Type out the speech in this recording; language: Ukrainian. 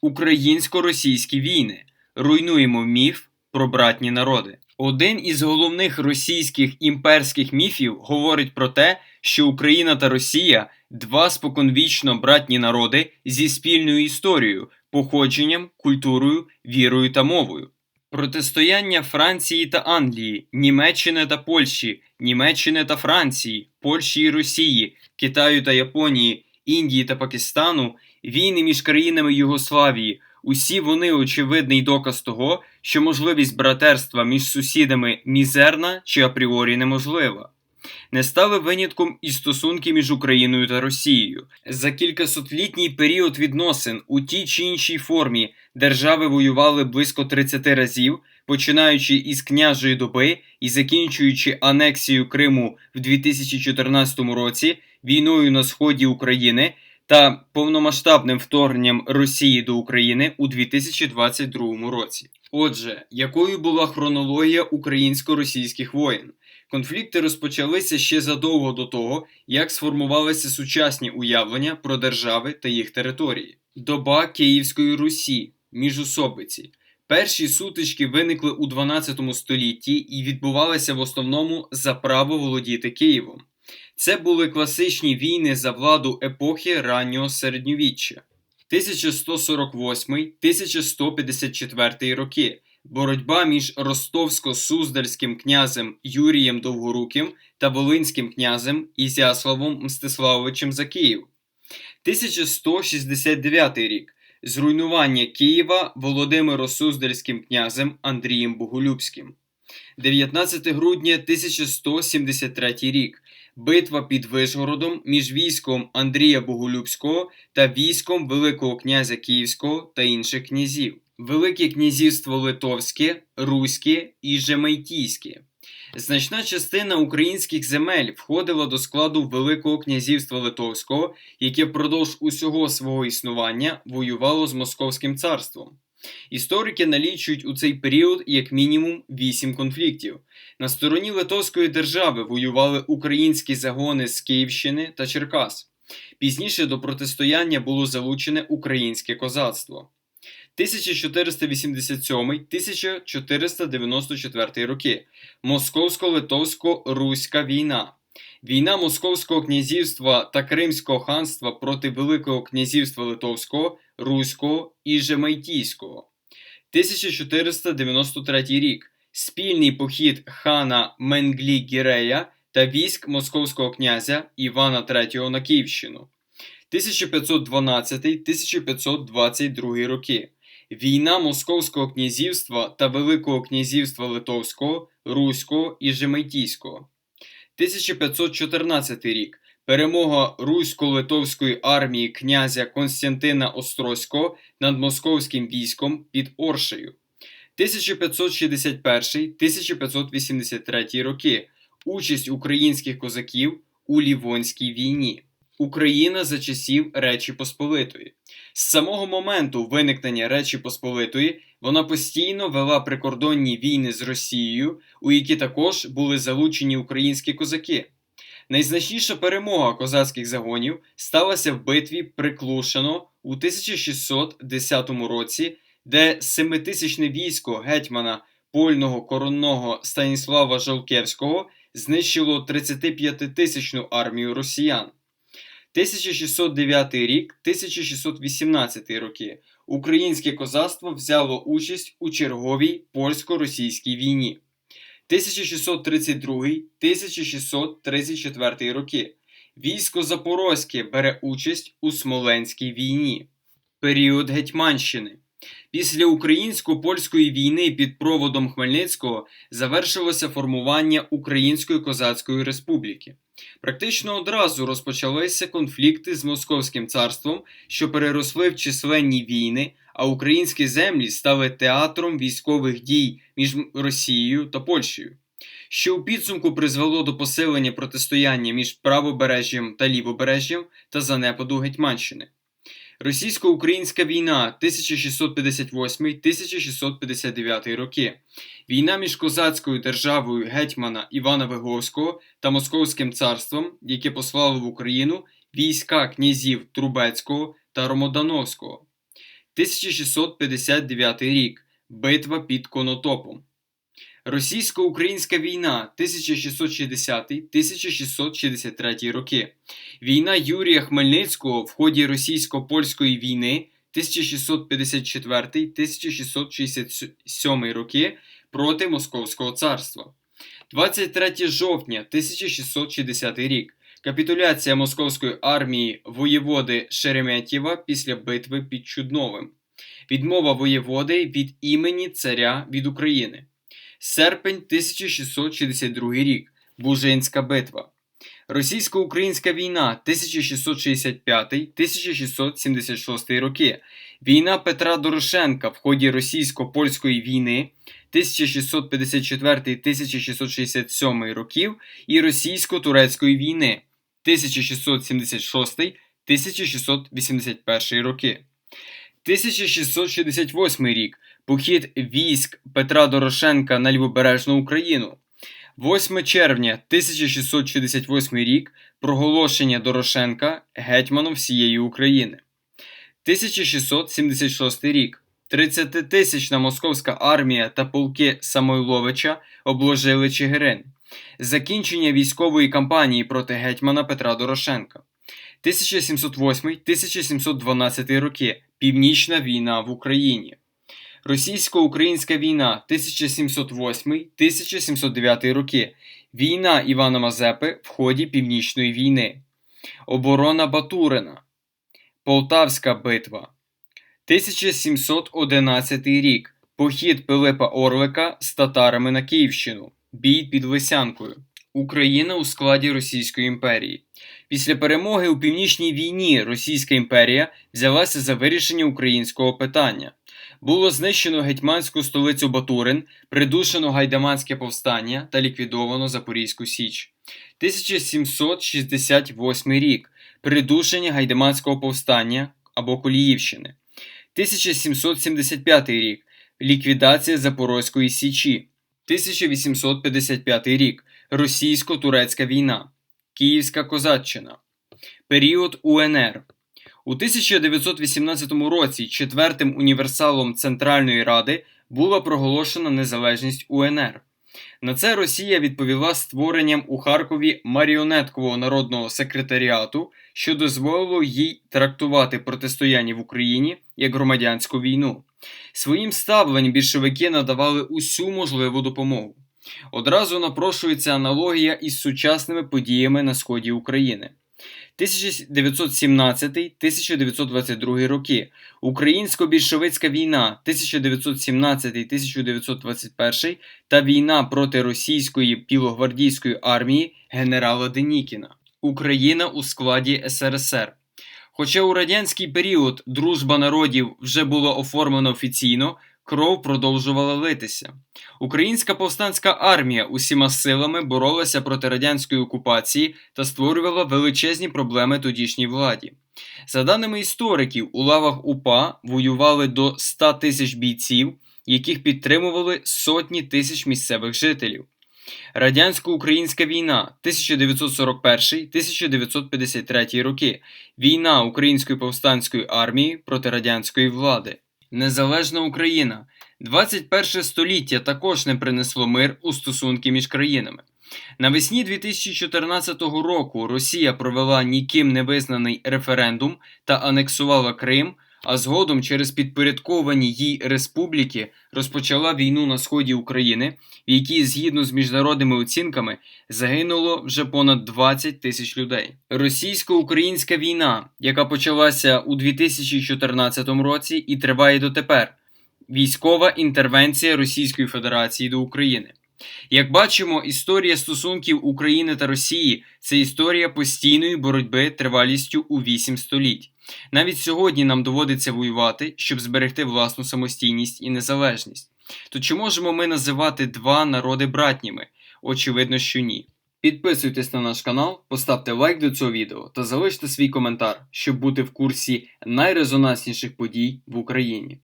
Українсько-російські війни. Руйнуємо міф про братні народи. Один із головних російських імперських міфів говорить про те, що Україна та Росія два споконвічно братні народи зі спільною історією, походженням, культурою, вірою та мовою. Протистояння Франції та Англії, Німеччини та Польщі, Німеччини та Франції, Польщі і Росії, Китаю та Японії, Індії та Пакистану, війни між країнами Югославії. Усі вони очевидний доказ того, що можливість братерства між сусідами мізерна чи апріорі неможлива. Не стали винятком і стосунки між Україною та Росією. За кількасотлітній період відносин у тій чи іншій формі держави воювали близько 30 разів, починаючи із княжої доби і закінчуючи анексією Криму в 2014 році, війною на сході України та повномасштабним вторгненням Росії до України у 2022 році. Отже, якою була хронологія українсько-російських воєн? Конфлікти розпочалися ще задовго до того, як сформувалися сучасні уявлення про держави та їх території. Доба Київської Русі, міжусобиці. Перші сутички виникли у 12 столітті і відбувалися в основному за право володіти Києвом. Це були класичні війни за владу епохи раннього середньовіччя. 1148-1154 роки. Боротьба між ростовсько-суздальським князем Юрієм Довгоруким та Волинським князем Ізяславом Мстиславовичем за Київ. 1169 рік. Зруйнування Києва Володимиро-Суздальським князем Андрієм Боголюбським. 19 грудня 1173 рік. Битва під Вишгородом між військом Андрія Боголюбського та військом Великого князя Київського та інших князів. Велике князівство Литовське, Руське і Жемайтійське. Значна частина українських земель входила до складу Великого князівства Литовського, яке впродовж усього свого існування воювало з Московським царством. Історики налічують у цей період як мінімум вісім конфліктів. На стороні Литовської держави воювали українські загони з Київщини та Черкас. Пізніше до протистояння було залучене українське козацтво. 1487-1494 роки Московсько-Литовсько-Руська війна. Війна Московського князівства та Кримського ханства проти Великого князівства Литовського, Руського і Жемайтійського. 1493 рік. Спільний похід хана Менглі Гірея та військ московського князя Івана III на Київщину. 1512-1522 роки. Війна Московського князівства та Великого князівства Литовського, Руського і Жемайтійського. 1514 рік. Перемога русько-литовської армії князя Константина Острозького над московським військом під Оршею. 1561-1583 роки. Участь українських козаків у Лівонській війні. Україна за часів Речі Посполитої. З самого моменту виникнення Речі Посполитої вона постійно вела прикордонні війни з Росією, у які також були залучені українські козаки. Найзначніша перемога козацьких загонів сталася в битві при Клушино у 1610 році, де семитисячне військо гетьмана польного коронного Станіслава Жолкевського знищило 35-тисячну армію росіян. 1609 рік, 1618 роки українське козацтво взяло участь у черговій польсько-російській війні. 1632-1634 роки. Військо Запорозьке бере участь у Смоленській війні. Період Гетьманщини. Після українсько-польської війни під проводом Хмельницького завершилося формування Української Козацької Республіки. Практично одразу розпочалися конфлікти з Московським царством, що переросли в численні війни, а українські землі стали театром військових дій між Росією та Польщею, що у підсумку призвело до посилення протистояння між правобережжям та лівобережжям та занепаду Гетьманщини. Російсько-українська війна 1658-1659 роки. Війна між козацькою державою гетьмана Івана Виговського та Московським царством, яке послало в Україну війська князів Трубецького та Ромодановського. 1659 рік. Битва під Конотопом. Російсько-українська війна 1660-1663 роки. Війна Юрія Хмельницького в ході російсько-польської війни 1654-1667 роки проти Московського царства. 23 жовтня 1660 рік. Капітуляція московської армії воєводи Шереметєва після битви під Чудновим. Відмова воєводи від імені царя від України. Серпень 1662 рік. Бужинська битва. Російсько-українська війна 1665-1676 роки. Війна Петра Дорошенка в ході російсько-польської війни 1654-1667 років і російсько-турецької війни 1676-1681 роки. 1668 рік. Похід військ Петра Дорошенка на Лівобережну Україну. 8 червня 1668 рік. Проголошення Дорошенка гетьманом всієї України. 1676 рік. 30-тисячна московська армія та полки Самойловича обложили Чигирин. Закінчення військової кампанії проти гетьмана Петра Дорошенка. 1708-1712 роки. Північна війна в Україні. Російсько-українська війна 1708-1709 роки. Війна Івана Мазепи в ході Північної війни. Оборона Батурина. Полтавська битва. 1711 рік. Похід Пилипа Орлика з татарами на Київщину. Бій під Лисянкою. Україна у складі Російської імперії. Після перемоги у Північній війні Російська імперія взялася за вирішення українського питання. Було знищено гетьманську столицю Батурин, придушено гайдаманське повстання та ліквідовано Запорізьку Січ. 1768 рік. Придушення гайдаманського повстання або Коліївщини. 1775 рік. Ліквідація Запорозької Січі. 1855 рік. Російсько-турецька війна. Київська Козаччина. Період УНР. У 1918 році четвертим універсалом Центральної Ради була проголошена незалежність УНР. На це Росія відповіла створенням у Харкові маріонеткового народного секретаріату, що дозволило їй трактувати протистояння в Україні як громадянську війну. Своїм ставленням більшовики надавали усю можливу допомогу. Одразу напрошується аналогія із сучасними подіями на сході України. 1917-1922 роки. Українсько-більшовицька війна 1917-1921 та війна проти російської білогвардійської армії генерала Денікіна. Україна у складі СРСР. Хоча у радянський період дружба народів вже була оформлена офіційно, кров продовжувала литися. Українська повстанська армія усіма силами боролася проти радянської окупації та створювала величезні проблеми тодішній владі. За даними істориків, у лавах УПА воювали до 100 тисяч бійців, яких підтримували сотні тисяч місцевих жителів. Радянсько-українська війна 1941-1953 роки. Війна Української повстанської армії проти радянської влади. Незалежна Україна. 21 століття також не принесло мир у стосунки між країнами. Навесні 2014 року Росія провела ніким не визнаний референдум та анексувала Крим, а згодом через підпорядковані їй республіки розпочала війну на сході України, в якій, згідно з міжнародними оцінками, загинуло вже понад 20 тисяч людей. Російсько-українська війна, яка почалася у 2014 році і триває дотепер. Військова інтервенція Російської Федерації до України. Як бачимо, історія стосунків України та Росії це історія постійної боротьби тривалістю у 8 століть. Навіть сьогодні нам доводиться воювати, щоб зберегти власну самостійність і незалежність. То чи можемо ми називати два народи братніми? Очевидно, що ні. Підписуйтесь на наш канал, поставте лайк до цього відео та залиште свій коментар, щоб бути в курсі найрезонансніших подій в Україні.